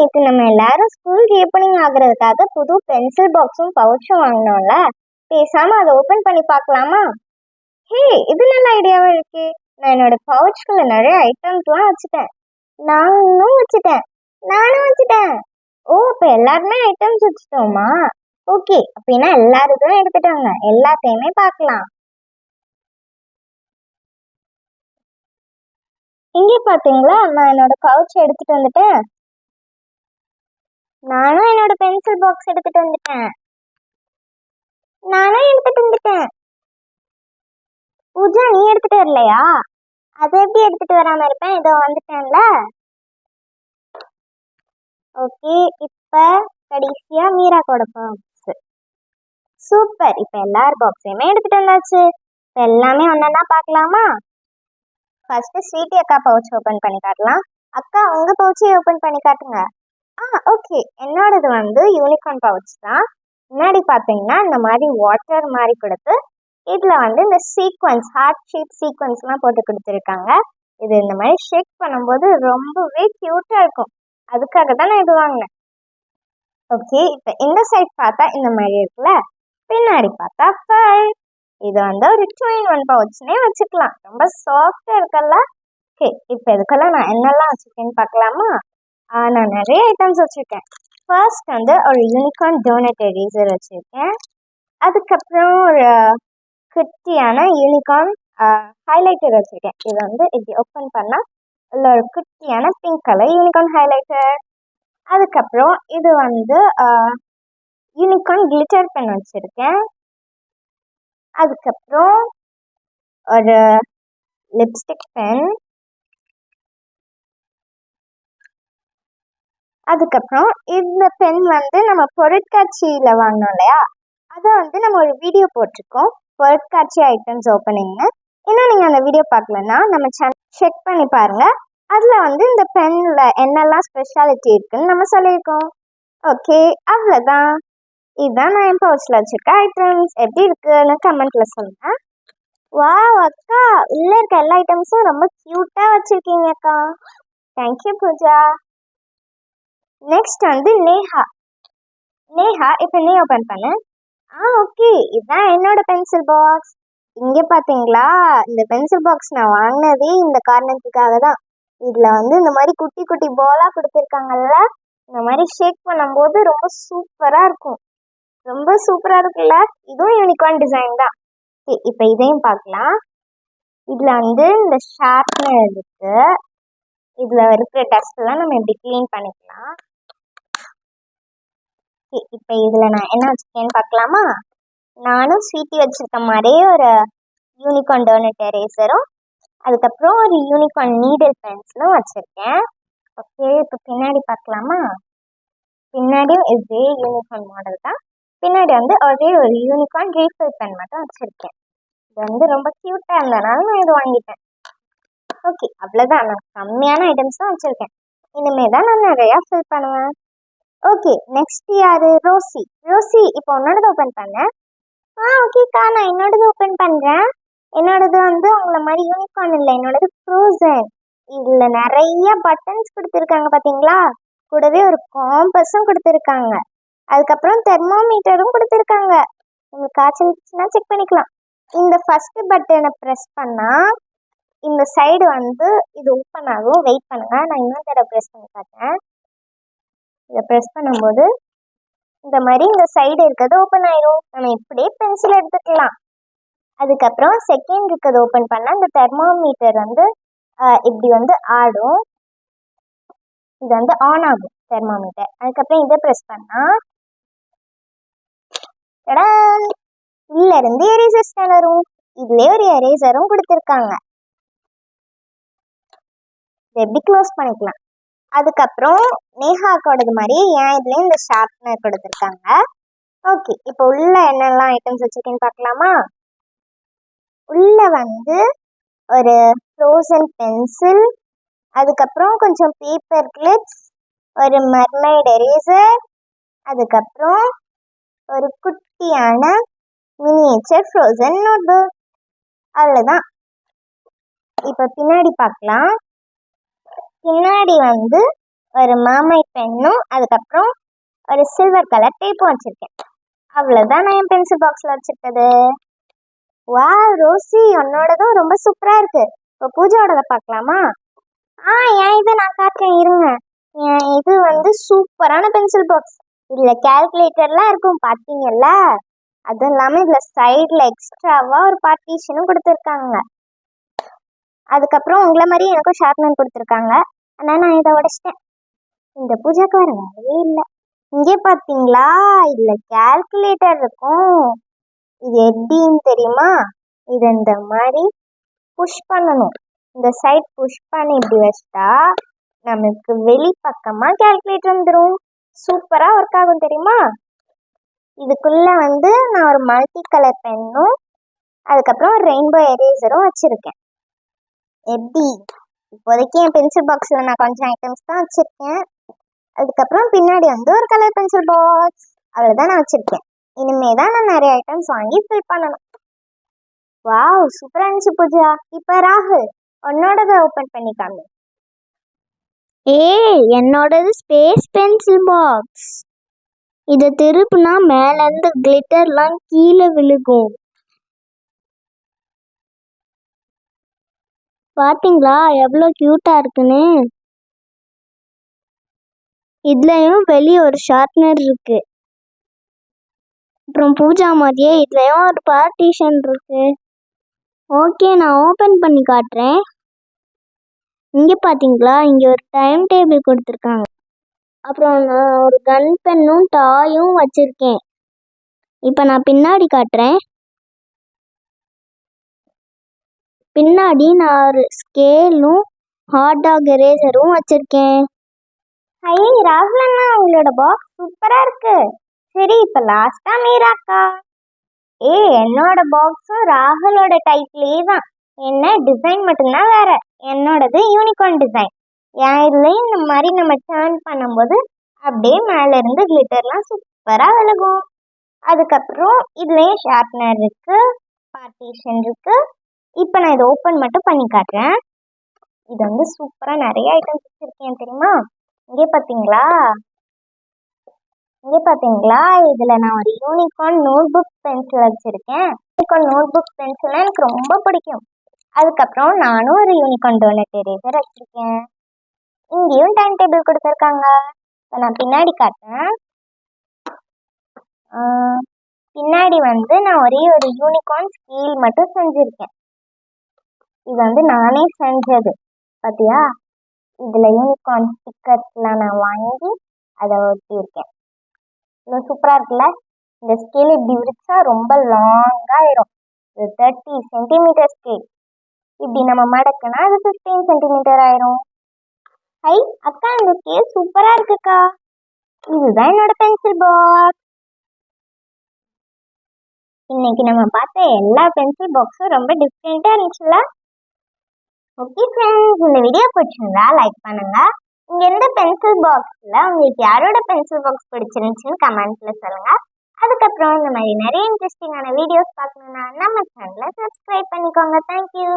நேற்று நம்ம எல்லாரும் ஸ்கூல் ரீஓப்பனிங் ஆகுறதுக்காக புது பென்சில் பாக்ஸும் பவுச்சும் வாங்கினோம்ல. பேசாம அதை ஓப்பன் பண்ணி பார்க்கலாமா? ஹே இது நல்ல ஐடியாவா இருக்கே. நான் என்னோட பவுச்சுக்குள்ள நிறைய ஐட்டம்ஸ்லாம் வச்சுட்டேன். நானும் வச்சுட்டேன். நானும் வச்சுட்டேன். ஓ அப்போ எல்லாருமே ஐட்டம்ஸ் வச்சுட்டோமா? ஓகே அப்படின்னா எல்லாருக்கும் எடுத்துட்டாங்க. எல்லாத்தையுமே பார்க்கலாம். இங்கே பார்த்தீங்களா? நான் என்னோட கவுச் எடுத்துட்டு வந்துட்டேன். நானும் என்னோட பென்சில் பாக்ஸ் எடுத்துட்டு வந்துட்டேன். நானும் எடுத்துட்டு வந்துட்டேன். பூஜா நீ எடுத்துட்டு வரலையா? அதை எப்படி எடுத்துட்டு வராம இருப்பேன்? இதோ வந்துட்டேன்ல. ஓகே இப்ப கடைசியா மீராக்கோட பாக்ஸ் சூப்பர். இப்ப எல்லார் பாக்ஸையுமே எடுத்துட்டு வந்தாச்சு. இப்ப எல்லாமே ஒன்னா பார்க்கலாமா? ஃபர்ஸ்ட் ஸ்வீட்டி அக்கா பவுச் ஓபன் பண்ணி காட்டலாம். அக்கா உங்க பவுச்சை ஓபன் பண்ணி காட்டுங்க. ஆ ஓகே என்னோடது வந்து யூனிகார்ன் பவுச் தான். முன்னாடி பார்த்தீங்கன்னா இந்த மாதிரி வாட்டர் மாதிரி கொடுத்து இதில் வந்து இந்த சீக்வன்ஸ் ஹார்ட் ஷேப் சீக்வன்ஸ்லாம் போட்டு கொடுத்துருக்காங்க. இது இந்த மாதிரி ஷேக் பண்ணும்போது ரொம்பவே க்யூட்டாக இருக்கும். அதுக்காக தான் நான் இது வாங்கினேன். ஓகே இப்போ இந்த சைட் பார்த்தா இந்த மாதிரி இருக்குல்ல? பின்னாடி பார்த்தா ஃபர் இது வந்து ஒரு டூ இன் ஒன் பவுச்னே வச்சுக்கலாம். ரொம்ப சாஃப்டாக இருக்கல்ல? ஓகே இப்போ இதுக்கெல்லாம் நான் என்னெல்லாம் வச்சுருக்கேன்னு பார்க்கலாமா? நான் நிறைய ஐட்டம்ஸ் வச்சுருக்கேன். ஃபர்ஸ்ட் வந்து ஒரு யூனிகார்ன் டோனட் எரேசர் வச்சுருக்கேன். அதுக்கப்புறம் ஒரு குட்டியான யூனிகார்ன் ஹைலைட்டர் வச்சுருக்கேன். இது வந்து இப்படி ஓப்பன் பண்ணால் இல்லை ஒரு குட்டியான பிங்க் கலர் யூனிகார்ன் ஹைலைட்டர் அதுக்கப்புறம் இது வந்து யூனிகார்ன் கிளிட்டர் பென் வச்சுருக்கேன். அதுக்கப்புறம் ஒரு லிப்ஸ்டிக் பென் அதுக்கப்புறம் இந்த பென் வந்து நம்ம பொருட்காட்சியில் வாங்கினோம் இல்லையா? அதை வந்து நம்ம ஒரு வீடியோ போட்டிருக்கோம். பொருட்காட்சி ஐட்டம்ஸ் ஓப்பனிங்னு இன்னும் நீங்கள் அந்த வீடியோ பார்க்கலன்னா நம்ம சேனல் செக் பண்ணி பாருங்க. அதில் வந்து இந்த பென்னில் என்னெல்லாம் ஸ்பெஷாலிட்டி இருக்குன்னு நம்ம சொல்லியிருக்கோம். ஓகே அவ்வளோதான் இதுதான் நான் என் பவுச்சில் வச்சுருக்க ஐட்டம்ஸ் எப்படி இருக்குன்னு கமெண்ட்டில் சொல்லுங்கள் வா அக்கா உள்ளே இருக்க எல்லா ஐட்டம்ஸும் ரொம்ப க்யூட்டாக வச்சுருக்கீங்க அக்கா. தேங்க்யூ பூஜா. நெக்ஸ்ட் வந்து நேஹா நேஹா இப்போ நீ ஓப்பன் பண்ணு. ஆ ஓகே இதுதான் என்னோட பென்சில் பாக்ஸ் இங்கே பார்த்தீங்களா இந்த பென்சில் பாக்ஸ் நான் வாங்கினதே இந்த காரணத்துக்காக தான். இதில் வந்து இந்த மாதிரி குட்டி குட்டி பாலாக கொடுத்துருக்காங்கல்ல? இந்த மாதிரி ஷேக் பண்ணும்போது ரொம்ப சூப்பராக இருக்கும். ரொம்ப சூப்பராக இருக்குல்ல? இதுவும் யூனிகார்ன் டிசைன் தான். ஓகே இப்போ இதையும் பார்க்கலாம். இதில் வந்து இந்த ஷார்ப்னர் இருக்குது இதில் இருக்கிற டஸ்ட்லாம் நம்ம இப்படி க்ளீன் பண்ணிக்கலாம். ஓகே இப்போ இதில் நான் என்ன வச்சுருக்கேன்னு பார்க்கலாமா? நானும் ஸ்வீட்டி வச்சுருக்க மாதிரியே ஒரு யூனிகார்ன் டோனட் எரேசரும் அதுக்கப்புறம் ஒரு யூனிகார்ன் நீடில் பென்சிலும் வச்சுருக்கேன். ஓகே இப்போ பின்னாடி பார்க்கலாமா? பின்னாடியும் இதே யூனிகார்ன் மாடல் தான். பின்னாடி வந்து ஒரே ஒரு யூனிகார்ன் ரீஃபில் பென் மட்டும் வச்சுருக்கேன். இது வந்து ரொம்ப க்யூட்டாக இருந்தனால நான் இது வாங்கிட்டேன். ஓகே அவ்வளோதான் நான் கம்மியான ஐட்டம்ஸ் தான் வச்சுருக்கேன். இனிமேல் தான் நான் நிறையா ஃபில் பண்ணுவேன். ஓகே நெக்ஸ்ட் யாரு? ரோசி. ரோசி இப்போ உன்னோடது ஓப்பன் பண்ண. ஆ ஓகேக்கா நான் என்னோடது ஓப்பன் பண்ணுறேன் என்னோடது வந்து உங்களை மாதிரி யூனிகார்ன் இல்லை என்னோடது ஃப்ரோசன் இதில் நிறைய பட்டன்ஸ் கொடுத்துருக்காங்க பார்த்தீங்களா கூடவே ஒரு காம்பஸும் கொடுத்துருக்காங்க. அதுக்கப்புறம் தெர்மோமீட்டரும் கொடுத்துருக்காங்க. உங்களுக்கு காய்ச்சல் செக் பண்ணிக்கலாம். இந்த ஃபஸ்ட்டு பட்டனை ப்ரெஸ் பண்ணால் இந்த சைடு வந்து இது ஓப்பன் ஆகும். வெயிட் பண்ணுங்க. நான் இன்னொரு தடவை ப்ரெஸ் பண்ணி பார்த்தேன் இதை ப்ரெஸ் பண்ணும்போது இந்த மாதிரி இந்த சைடு இருக்கிறது ஓப்பன் ஆயிரும். நம்ம இப்படியே பென்சில் எடுத்துக்கலாம். அதுக்கப்புறம் செகண்ட் இருக்கிறது ஓப்பன் பண்ணால் இந்த தெர்மோமீட்டர் வந்து இப்படி வந்து ஆடும். இது வந்து ஆன் ஆகும் தெர்மோமீட்டர் அதுக்கப்புறம் இதை ப்ரெஸ் பண்ணால் இல்ல இருந்து எரேசர் ஸ்கேனரும் இதுலயே ஒரு எரேசரும் கொடுத்துருக்காங்க. இதை எப்படி க்ளோஸ் பண்ணிக்கலாம். அதுக்கப்புறம் நேஹாக்கோடது மாதிரி ஏன் இதுலேயும் இந்த ஷார்ப்னர் கொடுத்துருக்காங்க. ஓகே இப்போ உள்ள என்னெல்லாம் ஐட்டம்ஸ் வச்சுருக்கேன்னு பார்க்கலாமா? உள்ள வந்து ஒரு ஃப்ரோசன் பென்சில் அதுக்கப்புறம் கொஞ்சம் பேப்பர் கிளிப்ஸ் ஒரு மர்மைட் எரேசர் அதுக்கப்புறம் ஒரு குட்டியான மினியேச்சர் ஃப்ரோசன் நோட்புக் அவ்வளோதான் இப்போ பின்னாடி பார்க்கலாம். பின்னாடி வந்து ஒரு மாமை பெண்ணும் அதுக்கப்புறம் ஒரு சில்வர் கலர் டேப்பும் வச்சிருக்கேன். அவ்வளோதான் நான் என் பென்சில் பாக்ஸில் வச்சுருக்கது வா ரோசி உன்னோடதும் ரொம்ப சூப்பராக இருக்கு. இப்போ பூஜாவோடதை பார்க்கலாமா? ஆ ஏன் இதை நான் காட்டுறேன் இருங்க. என் இது வந்து சூப்பரான பென்சில் பாக்ஸ் இதில் கேல்குலேட்டர்லாம் இருக்கும் பார்த்தீங்கல்ல? அதுவும் இல்லாமல் இதில் சைடில் எக்ஸ்ட்ராவாக ஒரு பார்ட்டிஷனும் கொடுத்துருக்காங்க. அதுக்கப்புறம் உங்களை மாதிரி எனக்கும் ஷார்ப்னர் கொடுத்துருக்காங்க. ஆனால் நான் இதை உடைச்சிட்டேன். இந்த பூஜைக்கு வேறு வேலையே இல்லை. இங்கே பார்த்தீங்களா இதில் கால்குலேட்டர் இருக்கும். இது எப்படின்னு தெரியுமா? இது இந்த மாதிரி புஷ் பண்ணணும். இந்த சைட் புஷ் பண்ணி இப்படி வச்சிட்டா நமக்கு வெளிப்பக்கமாக கால்குலேட்டர் வந்துடும் சூப்பராக ஒர்க் ஆகும் தெரியுமா? இதுக்குள்ளே வந்து நான் ஒரு மல்டி கலர் பென்னும் அதுக்கப்புறம் ரெயின்போ எரேசரும் வச்சுருக்கேன். எப்படி? இப்போதைக்கு என் பென்சில் பாக்ஸில் நான் கொஞ்சம் ஐட்டம்ஸ் தான் வச்சுருக்கேன். அதுக்கப்புறம் பின்னாடி வந்து ஒரு கலர் பென்சில் பாக்ஸ் அவ்வளோதான் நான் வச்சுருக்கேன். இனிமே தான் நான் நிறைய ஐட்டம்ஸ் வாங்கி ஃபில் பண்ணணும். வாவ் சூப்பராக இருந்துச்சு பூஜா. இப்ப ராகுல் உன்னோடத ஓப்பன் பண்ணி காமி. ஏய் என்னோடது ஸ்பேஸ் பென்சில் பாக்ஸ் இதை திருப்புனா மேலேருந்து கிளிட்டர்லாம் கீழே விழுகும். பார்த்தீங்களா எவ்வளோ க்யூட்டாக இருக்குன்னு. இதுலேயும் வெளியே ஒரு ஷார்ப்னர் இருக்கு. அப்புறம் பூஜா மாதிரியே இதுலேயும் ஒரு பார்ட்டிஷன் இருக்கு. ஓகே நான் ஓப்பன் பண்ணி காட்டுறேன். இங்கே பார்த்தீங்களா இங்கே ஒரு டைம் டேபிள் கொடுத்துருக்காங்க. அப்புறம் நான் ஒரு கன் பென்னும் டாயும் வச்சுருக்கேன். இப்போ நான் பின்னாடி காட்டுறேன். பின்னாடி நான் ஒரு ஸ்கேலும் ஹாட் டாக் எரேசரும் வச்சிருக்கேன். ஐயே ராகுல் அண்ணா உங்களோட பாக்ஸ் சூப்பராக இருக்கு. சரி இப்போ லாஸ்டா மீராக்கா. ஏ என்னோட பாக்ஸும் ராகுலோட டைட்லேயே தான். என்ன டிசைன் மட்டும்தான் வேற. என்னோடது யூனிகார்ன் டிசைன் என் இதுலேயும் இந்த மாதிரி நம்ம டேர்ன் பண்ணும்போது அப்படியே மேல இருந்து கிளிட்டர்லாம் சூப்பராக விலகும் அதுக்கப்புறம் இதுலேயும் ஷார்ப்னர் இருக்கு பார்ட்டிஷன் இருக்குது இப்போ நான் இதை ஓப்பன் மட்டும் பண்ணி காட்டுறேன். இது வந்து சூப்பரா நிறைய ஐட்டம்ஸ் வச்சிருக்கேன் தெரியுமா? இங்கே பாத்தீங்களா இங்கே பாத்தீங்களா இதுல நான் ஒரு யூனிகார்ன் நோட் புக் பென்சில் வச்சிருக்கேன். யூனிகார்ன் நோட் புக் பென்சில் எனக்கு ரொம்ப பிடிக்கும். அதுக்கப்புறம் நானும் ஒரு யூனிகார்ன் டோனட் எரேசர் வச்சிருக்கேன். இங்கேயும் டைம் டேபிள் கொடுத்துருக்காங்க. இப்போ நான் பின்னாடி காட்டுறேன். பின்னாடி வந்து நான் ஒரே ஒரு யூனிகார்ன் ஸ்கேல் மட்டும் செஞ்சிருக்கேன். இது வந்து நானே செஞ்சது. பாத்தியா? இதில் யூனிகார்ன் ஸ்டிக்கர்ஸ்லாம் நான் வாங்கி அதை ஒட்டியிருக்கேன். இன்னும் சூப்பராக இருக்குல்ல? இந்த ஸ்கேல் இப்படி விரிச்சா ரொம்ப லாங்காக ஆயிரும். இது தேர்ட்டி சென்டிமீட்டர் ஸ்கேல் இப்படி நம்ம மடக்குனா அது ஃபிஃப்டீன் சென்டிமீட்டர் ஆயிரும். ஐ அக்கா இந்த ஸ்கேல் சூப்பராக இருக்குக்கா. இதுதான் என்னோட பென்சில் பாக்ஸ் இன்னைக்கு நம்ம பார்த்த எல்லா பென்சில் பாக்ஸும் ரொம்ப டிஃப்ரெண்ட்டாக இருந்துச்சுல்ல? ஓகே ஃப்ரெண்ட்ஸ் இந்த வீடியோ பிடிச்சிருந்தா லைக் பண்ணுங்க. இங்க இருந்த பென்சில் பாக்ஸ்ல உங்களுக்கு யாரோட பென்சில் பாக்ஸ் பிடிச்சிருந்துச்சுன்னு கமெண்ட்ல சொல்லுங்க. அதுக்கப்புறம் இந்த மாதிரி நிறைய இன்ட்ரெஸ்டிங்கான வீடியோஸ் பார்க்கணும்னா நம்ம சேனலை சப்ஸ்கிரைப் பண்ணிக்கோங்க. தேங்க்யூ